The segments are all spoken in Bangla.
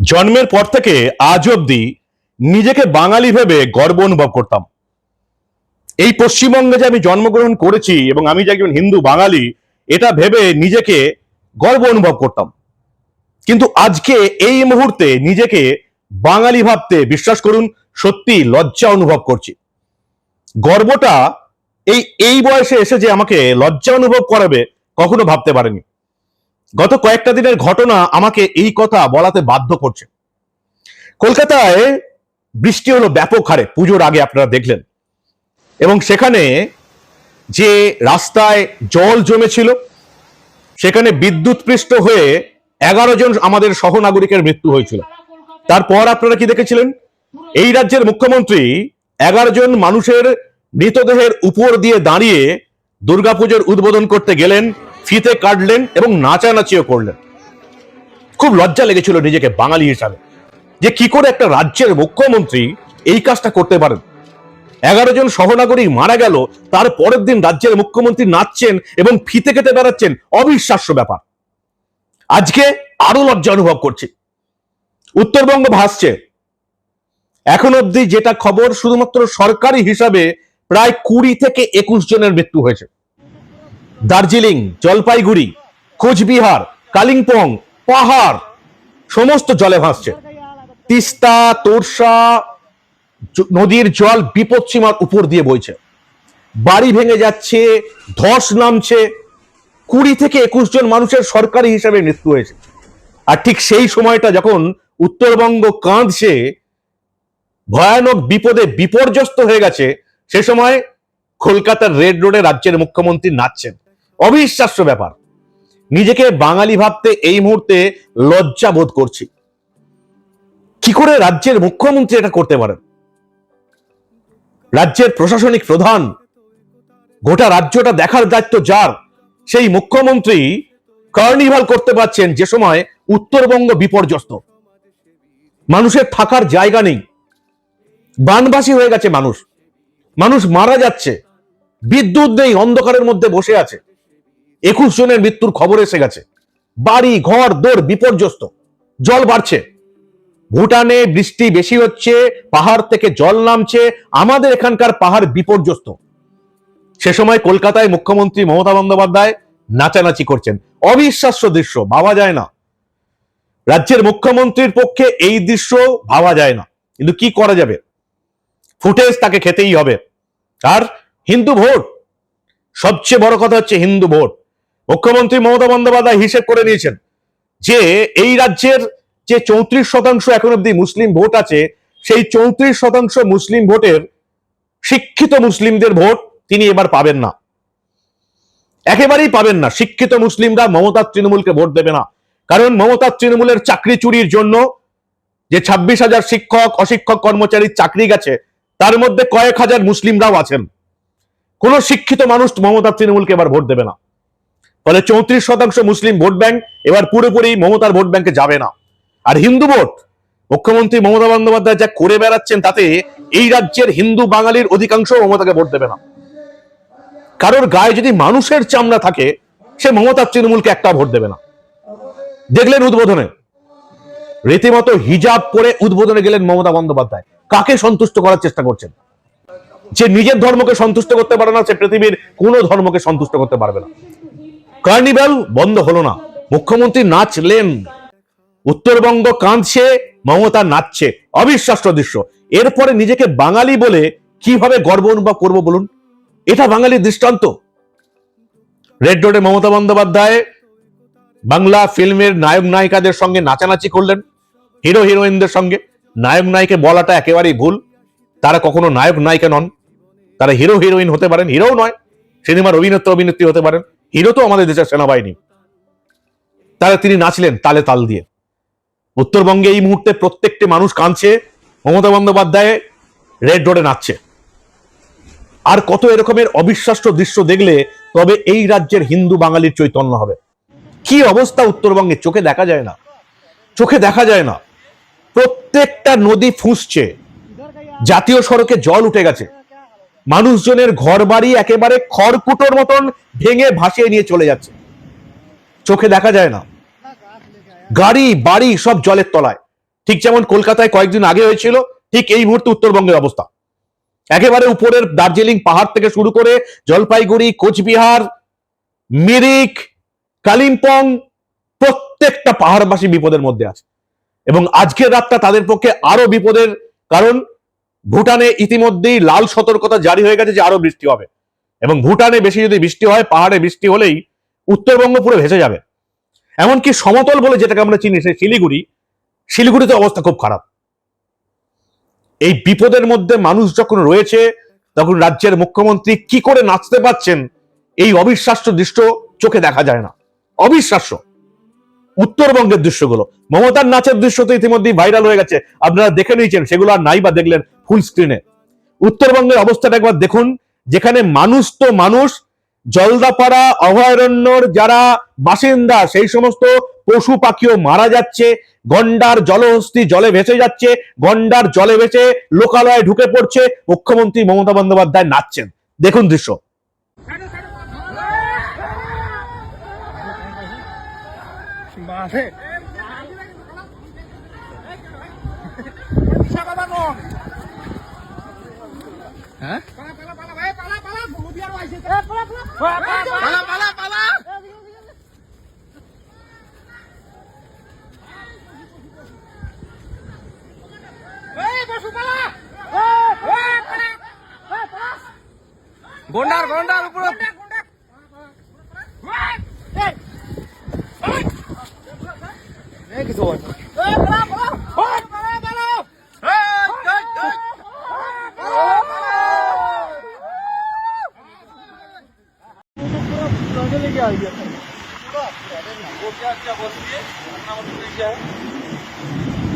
জন্মের পর থেকে আজ অব্দি নিজেকে বাঙালি ভেবে গর্ব অনুভব করতাম। এই পশ্চিমবঙ্গে যে আমি জন্মগ্রহণ করেছি এবং আমি যে একজন হিন্দু বাঙালি, এটা ভেবে নিজেকে গর্ব অনুভব করতাম। কিন্তু আজকে এই মুহূর্তে নিজেকে বাঙালি ভাবতে বিশ্বাস করুন, সত্যি লজ্জা অনুভব করছি। গর্বটা এই এই বয়সে এসে যে আমাকে লজ্জা অনুভব করাবে কখনো ভাবতে পারেনি। গত কয়েকটা দিনের ঘটনা আমাকে এই কথা বলাতে বাধ্য করছে। কলকাতায় বৃষ্টি হলো ব্যাপক হারে, পুজোর আগে আপনারা দেখলেন। এবং সেখানে যে রাস্তায় জল জমেছিল, সেখানে বিদ্যুৎ পৃষ্ঠ হয়ে এগারো জন আমাদের সহনাগরিকের মৃত্যু হয়েছিল। তারপর আপনারা কি দেখেছিলেন? এই রাজ্যের মুখ্যমন্ত্রী এগারো জন মানুষের মৃতদেহের উপর দিয়ে দাঁড়িয়ে দুর্গাপুজোর উদ্বোধন করতে গেলেন। ফিতে কাটলেন এবং নাচানাচিও করলেন। খুব লজ্জা লেগেছিল নিজেকে বাঙালি হিসাবে যে কি করে একটা রাজ্যের মুখ্যমন্ত্রী এই কাজটা করতে পারেন। এগারো জন সহনাগরিক মারা গেল, তার পরের দিন রাজ্যের মুখ্যমন্ত্রী নাচছেন এবং ফিতে খেতে বেড়াচ্ছেন। অবিশ্বাস্য ব্যাপার। আজকে আরও লজ্জা অনুভব করছি। উত্তরবঙ্গ ভাসছে। এখন অবধি যেটা খবর শুধুমাত্র সরকারি হিসাবে প্রায় কুড়ি থেকে একুশ জনের মৃত্যু হয়েছে। দার্জিলিং, জলপাইগুড়ি, কোচবিহার, কালিম্পং, পাহাড়, সমস্ত জলে ভাসছে। তিস্তা, তোরসা নদীর জল বিপদসীমার উপর দিয়ে বইছে। বাড়ি ভেঙে যাচ্ছে, ধস নামছে। কুড়ি থেকে একুশ জন মানুষের সরকারি হিসাবে মৃত্যু হয়েছে। আর ঠিক সেই সময়টা যখন উত্তরবঙ্গ কাঁদছে, ভয়ানক বিপদে বিপর্যস্ত হয়ে গেছে, সে সময় কলকাতার রেড রোডে রাজ্যের মুখ্যমন্ত্রী নাচছেন। অবিশ্বাস্য ব্যাপার। নিজেকে বাঙালি ভাবতে এই মুহূর্তে লজ্জা বোধ করছি। কি করে রাজ্যের মুখ্যমন্ত্রী এটা করতে পারেন? রাজ্যের প্রশাসনিক প্রধান, গোটা রাজ্যটা দেখার দায়িত্ব যার, সেই মুখ্যমন্ত্রী কার্নিভাল করতে পারছেন যে সময় উত্তরবঙ্গ বিপর্যস্ত। মানুষের থাকার জায়গা নেই। বানবাসী হয়ে গেছে মানুষ। মানুষ মারা যাচ্ছে। বিদ্যুৎ নেই, অন্ধকারের মধ্যে বসে আছে। একুশ জনের মৃত্যুর খবর এসে গেছে। বাড়ি, ঘর দৌড় বিপর্যস্ত। জল বাড়ছে। ভুটানে বৃষ্টি বেশি হচ্ছে, পাহাড় থেকে জল নামছে, আমাদের এখানকার পাহাড় বিপর্যস্ত। সে সময় কলকাতায় মুখ্যমন্ত্রী মমতা বন্দ্যোপাধ্যায় নাচানাচি করছেন। অবিশ্বাস্য দৃশ্য, ভাবা যায় না। রাজ্যের মুখ্যমন্ত্রীর পক্ষে এই দৃশ্য ভাবা যায় না। কিন্তু কি করা যাবে? ফুটেজ তাকে খেতেই হবে। আর হিন্দু ভোট? সবচেয়ে বড় কথা হচ্ছে হিন্দু ভোট। মুখ্যমন্ত্রী মমতা বন্দ্যোপাধ্যায় হিসেব করে নিয়েছেন যে এই রাজ্যের যে চৌত্রিশ শতাংশ এখন অব্দি মুসলিম ভোট আছে, সেই চৌত্রিশ শতাংশ মুসলিম ভোটের শিক্ষিত মুসলিমদের ভোট তিনি এবার পাবেন না। একেবারেই পাবেন না। শিক্ষিত মুসলিমরা মমতার তৃণমূলকে ভোট দেবে না। কারণ মমতার তৃণমূলের চাকরি চুরির জন্য যে ছাব্বিশ হাজার শিক্ষক, অশিক্ষক, কর্মচারীর চাকরি গেছে, তার মধ্যে কয়েক হাজার মুসলিমরাও আছেন। কোন শিক্ষিত মানুষ মমতার তৃণমূলকে এবার ভোট দেবে না। ফলে চৌত্রিশ শতাংশ মুসলিম ভোট ব্যাংক এবার পুরোপুরি মমতার ভোট ব্যাংকে যাবে না। আর হিন্দু ভোট, মুখ্যমন্ত্রী মমতা বন্দ্যোপাধ্যায় যা করে বেড়াচ্ছেন তাতে এই রাজ্যের হিন্দু বাঙালির অধিকাংশ মমতাকে ভোট দেবে না। কারোর গায়ে যদি মানুষের চামড়া থাকে, সে মমতার তৃণমূলকে একটা ভোট দেবে না। দেখলেন উদ্বোধনে? রীতিমতো হিজাব পরে উদ্বোধনে গেলেন মমতা বন্দ্যোপাধ্যায়। কাকে সন্তুষ্ট করার চেষ্টা করছেন? যে নিজের ধর্মকে সন্তুষ্ট করতে পারে না, সে পৃথিবীর কোনো ধর্মকে সন্তুষ্ট করতে পারবে না। কার্নিভ্যাল বন্ধ হলো না। মুখ্যমন্ত্রী নাচলেন। উত্তরবঙ্গ কাঁদছে, মমতা নাচছে। অবিশ্বাস্য দৃশ্য। এরপরে নিজেকে বাঙালি বলে কীভাবে গর্ব অনুভব করব বলুন? এটা বাঙালির দৃষ্টান্ত। রেড রোডে মমতা বন্দ্যোপাধ্যায় বাংলা ফিল্মের নায়ক নায়িকাদের সঙ্গে নাচানাচি করলেন। হিরো হিরোইনদের সঙ্গে। নায়ক নায়িকা বলাটা একেবারেই ভুল। তারা কখনো নায়ক নায়িকা নন। তারা হিরো হিরোইন হতে পারেন। হিরোও নয়। সিনেমার অভিনেত্র অভিনেত্রী হতে পারেন। হিরো তো আমাদের দেশের সেনাবাহিনী। তারা তিনি নাচলেন তালে তাল দিয়ে। উত্তরবঙ্গে এই মুহূর্তে প্রত্যেকটি মানুষ কাঁদছে, মমতা বন্দ্যোপাধ্যায় রেড রোডে নাচছে। আর কত এরকমের অবিশ্বাস্য দৃশ্য দেখলে তবে এই রাজ্যের হিন্দু বাঙালির চৈতন্য হবে। কি অবস্থা উত্তরবঙ্গে? চোখে দেখা যায় না। চোখে দেখা যায় না। প্রত্যেকটা নদী ফুঁসছে। জাতীয় সড়কে জল উঠে গেছে। মানুষজনের ঘর বাড়ি একেবারে খড়কুটোর মতন ভেঙে ভাসিয়ে নিয়ে চলে যাচ্ছে। চোখে দেখা যায় না। গাড়ি, বাড়ি সব জলের তলায়। ঠিক যেমন কলকাতায় কয়েকদিন আগে হয়েছিল, ঠিক এই মুহূর্তে উত্তরবঙ্গের অবস্থা। একেবারে উপরের দার্জিলিং পাহাড় থেকে শুরু করে জলপাইগুড়ি, কোচবিহার, মিরিক, কালিম্পং, প্রত্যেকটা পাহাড়বাসী বিপদের মধ্যে আছে। এবং আজকের রাতটা তাদের পক্ষে আরও বিপদের কারণ ভুটানে ইতিমধ্যেই লাল সতর্কতা জারি হয়ে গেছে যে আরও বৃষ্টি হবে। এবং ভুটানে বেশি যদি বৃষ্টি হয়, পাহাড়ে বৃষ্টি হলেই উত্তরবঙ্গ পুরো ভেসে যাবে। এমনকি সমতল বলে যেটাকে আমরা চিনি, সেই শিলিগুড়ি, শিলিগুড়িতে অবস্থা খুব খারাপ। এই বিপদের মধ্যে মানুষ যখন রয়েছে, তখন রাজ্যের মুখ্যমন্ত্রী কি করে নাচতে পাচ্ছেন এই অবিশ্বাস্য দৃশ্য চোখে দেখা যায় না। অবিশ্বাস্য। উত্তরবঙ্গের দৃশ্যগুলো। মমতার নাচের দৃশ্য তো ইতিমধ্যেই ভাইরাল হয়ে গেছে। আপনারা দেখে নিয়েছেন, সেগুলো আর নাই বা দেখলেন। ফুল স্ক্রিনে উত্তরবঙ্গের অবস্থাটা একবার দেখুন যেখানে মানুষ তো মানুষ জলদাপাড়া অভয়ারণ্যর যারা বাসিন্দা সেই সমস্ত পশু পাখিও মারা যাচ্ছে গন্ডার জলহস্তি জলে ভেসে যাচ্ছে গন্ডার জলে ভেসে লোকালয়ে ঢুকে পড়ছে মুখ্যমন্ত্রী মমতা বন্দ্যোপাধ্যায় নাচছেন দেখুন দৃশ্য মারে হ্যাঁ পালা পালা পালা গন্ডার গন্ডার উপরে এই কিছু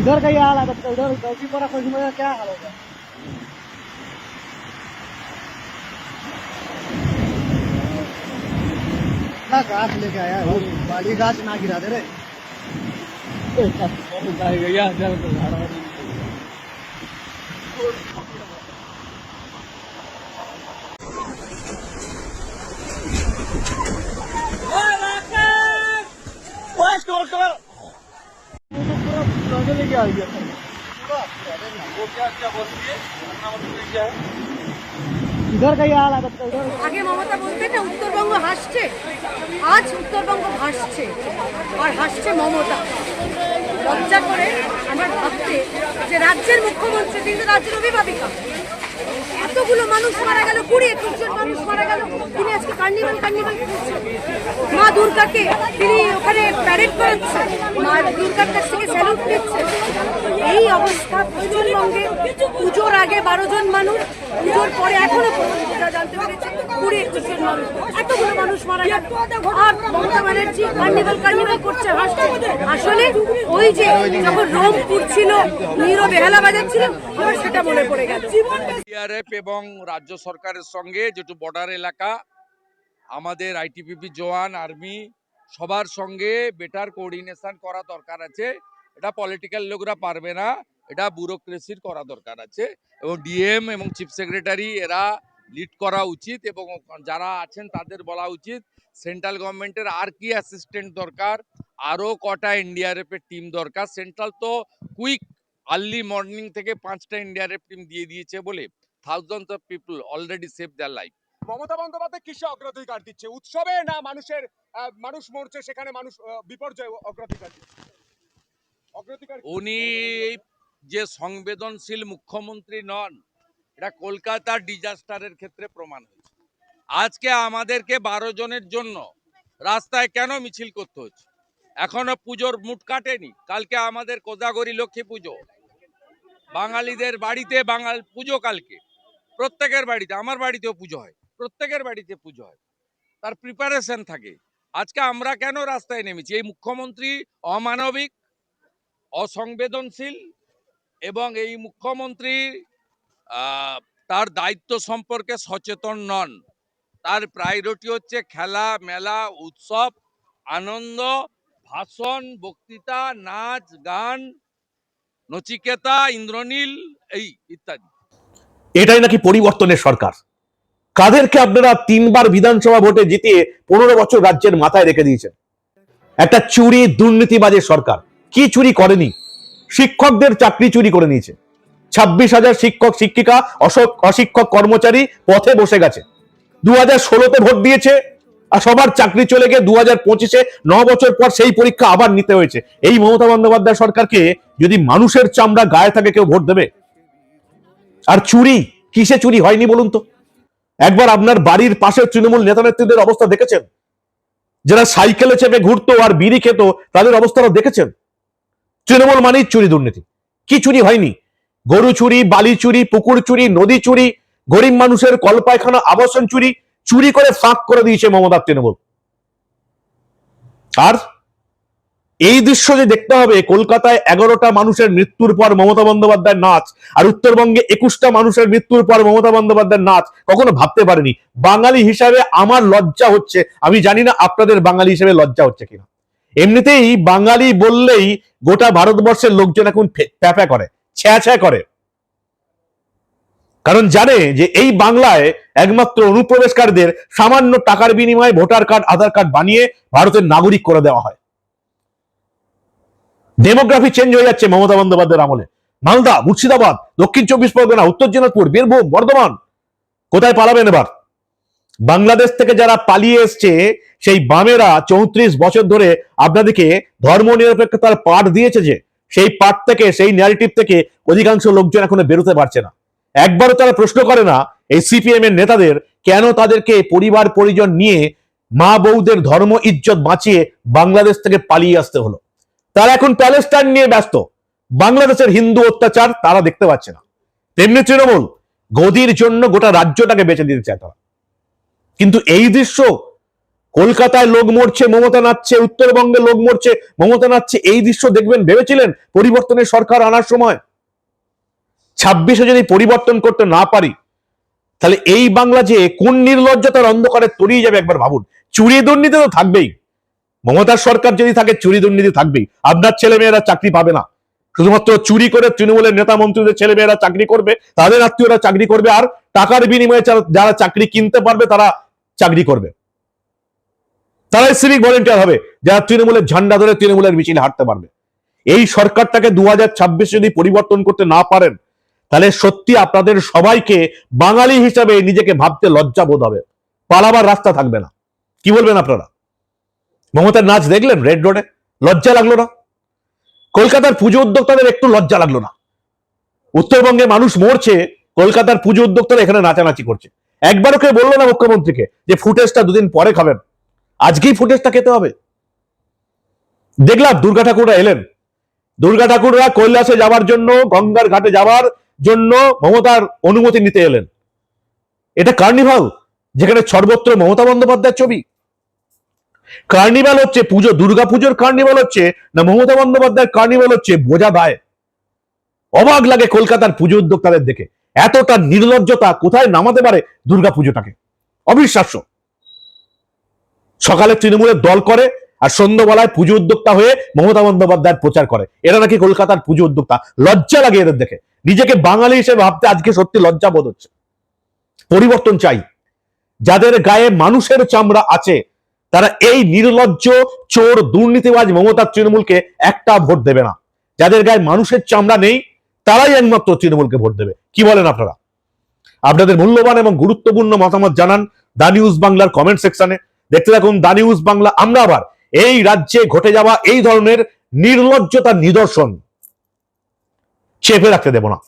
इधर का ही हाल है तो गलती पर क्या हाल होगा? घास लेके आया है, वो बाली घास ना गिरा दे रे पूरा लेके आ गया इधर का ही हाल है तो इधर আগে মমতা বলতেন না উত্তরবঙ্গ হাসছে আজ উত্তরবঙ্গ ভাসছে আর হাসছে মমতা লজ্জা করে আমার ভাবতে যে রাজ্যের মুখ্যমন্ত্রী কিন্তু রাজ্যের অভিভাবিকা এতগুলো মানুষ মারা গেল, কুড়ি একুশ জন মানুষ মারা গেল। তিনি আজকে কার্নিভাল কার্নিভাল মা দুর্গাকে তিনি ওখানে প্যারেড করাচ্ছেন। মা দুর্গার কাছ থেকে স্যালুট দিচ্ছেন এই অবস্থা পশ্চিমবঙ্গে। পুজোর আগে বারো জন মানুষ, পুজোর পরে এখনও এতগুলো মানুষ আসলে ওই যে যখন রোমপুর ছিল, নীরব বেহালা বাজাচ্ছিল, আমার সেটা মনে পড়ে এবং রাজ্য সরকারের সঙ্গে যেটু বর্ডার এলাকা, আমাদের আইটিপিপি জওয়ান আর্মি সবার সঙ্গে বেটার কোঅর্ডিনেশন করা দরকার আছে। এটা পলিটিক্যাল লোকরা পারবে না, এটা ব্যুরোক্রেসির করা দরকার আছে এবং ডিএম এবং চিফ সেক্রেটারি এরা লিড করা উচিত এবং যারা আছেন তাদের বলা উচিত সেন্ট্রাল গভর্নমেন্টের আর কি অ্যাসিস্ট্যান্ট দরকার? আরও কটা এনডিআরএফের টিম দরকার? সেন্ট্রাল তো কুইক আর্লি মর্নিং থেকে পাঁচটা এনডিআরএফ টিম দিয়ে দিয়েছে বলে। Thousand of people already save their life Mamata Bandyopadhyay কিসে অগ্রাধিকার দিচ্ছে? উৎসবে না মানুষের মানুষ মরছে, সেখানে মানুষ বিপর্যয় অগ্রাধিকার দিচ্ছে? উনি যে সংবেদনশীল মুখ্যমন্ত্রী নন, এটা কলকাতার ডিজাস্টারের ক্ষেত্রে প্রমাণ হয়েছে। আজকে আমাদেরকে বারো জনের জন্য রাস্তায় কেন মিছিল করতে হচ্ছে? এখনও পুজোর মুট কাটেনি। কালকে আমাদের কোজাগরি লক্ষ্মী পুজো। বাঙালিদের বাড়িতে বাঙাল পুজো কালকে। প্রত্যেকের বাড়িতে, আমার বাড়িতেও পুজো হয়। প্রত্যেকের বাড়িতে পুজো হয়। তার প্রিপারেশন থাকে। আজকে আমরা কেন রাস্তায় নেমেছি? এই মুখ্যমন্ত্রী অমানবিক অসংবেদনশীল এবং এই মুখ্যমন্ত্রী তার দায়িত্ব সম্পর্কে সচেতন নন। তার প্রায়োরিটি হচ্ছে খেলা, মেলা, উৎসব, আনন্দ, ভাষণ, বক্তৃতা, নাচ, গান, নচিকেতা, ইন্দ্রনীল, এই ইত্যাদি। এটাই নাকি পরিবর্তনের সরকার? কাদেরকে আপনারা তিনবার বিধানসভা ভোটে জিতিয়ে পনেরো বছর রাজ্যের মাথায় রেখে দিয়েছেন? একটা চুরি, দুর্নীতিবাজের সরকার। কি চুরি করেনি? শিক্ষকদের চাকরি চুরি করে নিয়েছে। ছাব্বিশ হাজার শিক্ষক, শিক্ষিকা অশিক্ষক কর্মচারী পথে বসে গেছে। দু হাজার ষোলোতে ভোট দিয়েছে আর সবার চাকরি চলে গিয়ে দু হাজার পঁচিশে ন বছর পর সেই পরীক্ষা আবার নিতে হয়েছে। এই মমতা বন্দ্যোপাধ্যায় সরকারকে যদি মানুষের চামড়া গায়ে থাকে কেউ ভোট দেবে? আর চুরি কিসে চুরি হয়নি বলুন তো? একবার আপনার বাড়ির পাশের তৃণমূল নেতা নেত্রীদের অবস্থা দেখেছেন? যারা সাইকেলে চেপে ঘুরতো আর বিড়ি খেত, তাদের অবস্থাটা দেখেছেন? তৃণমূল মানেই চুরি দুর্নীতি। কি চুরি হয়নি? গরু চুরি, বালি চুরি, পুকুর চুরি, নদী চুরি, গরিব মানুষের কলপায়খানা, আবাসন চুরি চুরি করে ফাঁক করে দিয়েছে মমতা তৃণমূল। আর এই দৃশ্য যে দেখতে হবে, কলকাতায় এগারোটা মানুষের মৃত্যুর পর মমতা বন্দ্যোপাধ্যায়ের নাচ, আর উত্তরবঙ্গে একুশটা মানুষের মৃত্যুর পর মমতা বন্দ্যোপাধ্যায়ের নাচ, কখনো ভাবতে পারিনি। বাঙালি হিসাবে আমার লজ্জা হচ্ছে, আমি জানি না আপনাদের বাঙালি হিসেবে লজ্জা হচ্ছে কিনা। এমনিতেই বাঙালি বললেই গোটা ভারতবর্ষের লোকজন এখন প্যাপা করে ছ্যা ছ্যা করে। কারণ জানে যে এই বাংলায় একমাত্র অনুপ্রবেশকারীদের সামান্য টাকার বিনিময়ে ভোটার কার্ড, আধার কার্ড বানিয়ে ভারতের নাগরিক করে দেওয়া হয়। ডেমোগ্রাফি চেঞ্জ হয়ে যাচ্ছে মমতা বন্দ্যোপাধ্যায়ের আমলে। মালদা, মুর্শিদাবাদ, দক্ষিণ চব্বিশ পরগনা, উত্তর দিনাজপুর, বীরভূম, বর্ধমান। কোথায় পালাবেন এবার? বাংলাদেশ থেকে যারা পালিয়ে এসছে, সেই বামেরা চৌত্রিশ বছর ধরে আপনাদেরকে ধর্ম নিরপেক্ষতার পাঠ দিয়েছে যে, সেই পাঠ থেকে, সেই ন্যারেটিভ থেকে অধিকাংশ লোকজন এখনও বেরোতে পারছে না। একবারও তারা প্রশ্ন করে না, এই সিপিএম এর নেতাদের কেন তাদেরকে পরিবার পরিজন নিয়ে মা বউদের ধর্ম ইজ্জত বাঁচিয়ে বাংলাদেশ থেকে পালিয়ে আসতে হলো? তারা এখন প্যালেস্টাইন নিয়ে ব্যস্ত। বাংলাদেশের হিন্দু অত্যাচার তারা দেখতে পাচ্ছে না। তেমনি তৃণমূল, গদির জন্য গোটা রাজ্যটাকে বেঁচে দিতে চায় তারা। কিন্তু এই দৃশ্য কলকাতায় লোক মরছে, মমতা নাচছে, উত্তরবঙ্গে লোক মরছে, মমতা নাচছে, এই দৃশ্য দেখবেন, ভেবেছিলেন পরিবর্তনের সরকার আনার সময়। ছাব্বিশে যদি পরিবর্তন করতে না পারি, তাহলে এই বাংলা যে কোন নির্লজ্জতার অন্ধকারে তলিয়ে যাবে একবার ভাবুন। চুরি দুর্নীতি তো থাকবেই। মমতার সরকার যদি থাকে, চুরি দুর্নীতি থাকবেই। আপনার ছেলে মেয়েরা চাকরি পাবে না। শুধুমাত্র চুরি করে তৃণমূলের নেতা মন্ত্রীদের ছেলে মেয়েরা চাকরি করবে, তাদের আত্মীয়রা চাকরি করবে, আর টাকার বিনিময়ে যারা চাকরি কিনতে পারবে, তারা চাকরি করবে। তারাই সিভিক ভলেন্টিয়ার হবে, যারা তৃণমূলের ঝান্ডা ধরে তৃণমূলের মিছিলে হাঁটতে পারবে। এই সরকারটাকে দু হাজার যদি পরিবর্তন করতে না পারেন, তাহলে সত্যি আপনাদের সবাইকে বাঙালি হিসাবে নিজেকে ভাবতে লজ্জা বোধ হবে। পালাবার রাস্তা থাকবে না। কি বলবেন আপনারা? মমতার নাচ দেখলেন রেড রোডে? লজ্জা লাগল না? কলকাতার পুজো উদ্যোক্তাদের একটু লজ্জা লাগল না? উত্তরবঙ্গে মানুষ মরছে, কলকাতার পুজো উদ্যোক্তারা এখানে নাচানাচি করছে। একবারও কেউ বলল না মুখ্যমন্ত্রীকে যে ফুটেজটা দুদিন পরে খাবেন। আজকেই ফুটেজটা খেতে হবে। দেখলাম দুর্গা ঠাকুররা এলেন। দুর্গা ঠাকুররা কৈলাসে যাওয়ার জন্য, গঙ্গার ঘাটে যাওয়ার জন্য মমতার অনুমতি নিতে এলেন। এটা কার্নিভাল, যেখানে সর্বত্র মমতা বন্দ্যোপাধ্যায়ের ছবি। কার্নিভাল হচ্ছে পুজো, দুর্গা পুজোর কার্নিভাল হচ্ছে না মমতা বন্দ্যোপাধ্যায়ের কার্নিভাল হচ্ছে বোঝা দায় অবাক লাগে কলকাতার পুজো উদ্যোক্তাদের দেখে। এতটা নির্লজ্জতা কোথায় নামাতে পারে দুর্গা পুজোটাকে অবিশ্বাস্য। সকালে তৃণমূলের দল করে আর সন্ধ্যাবেলায় পুজো উদ্যোক্তা হয়ে মমতা বন্দ্যোপাধ্যায়ের প্রচার করে। এরা নাকি কলকাতার পুজো উদ্যোক্তা। লজ্জা লাগে এদের দেখে। নিজেকে বাঙালি হিসেবে ভাবতে আজকে সত্যি লজ্জা বোধ হচ্ছে। পরিবর্তন চাই। যাদের গায়ে মানুষের চামড়া আছে, তারা এই নির্লজ্জ, চোর, দুর্নীতিবাজ মমতার তৃণমূলকে একটা ভোট দেবে না। যাদের গায়ে মানুষের চামড়া নেই তারাই একমাত্র তৃণমূলকে ভোট দেবে। কি বলেন আপনারা? আপনাদের মূল্যবান এবং গুরুত্বপূর্ণ মতামত জানান দা নিউজ বাংলার কমেন্ট সেকশনে দেখতে থাকুন দা নিউজ বাংলা। আমরা আবার এই রাজ্যে ঘটে যাওয়া এই ধরনের নির্লজ্জতার নিদর্শন চেপে রাখতে দেব না।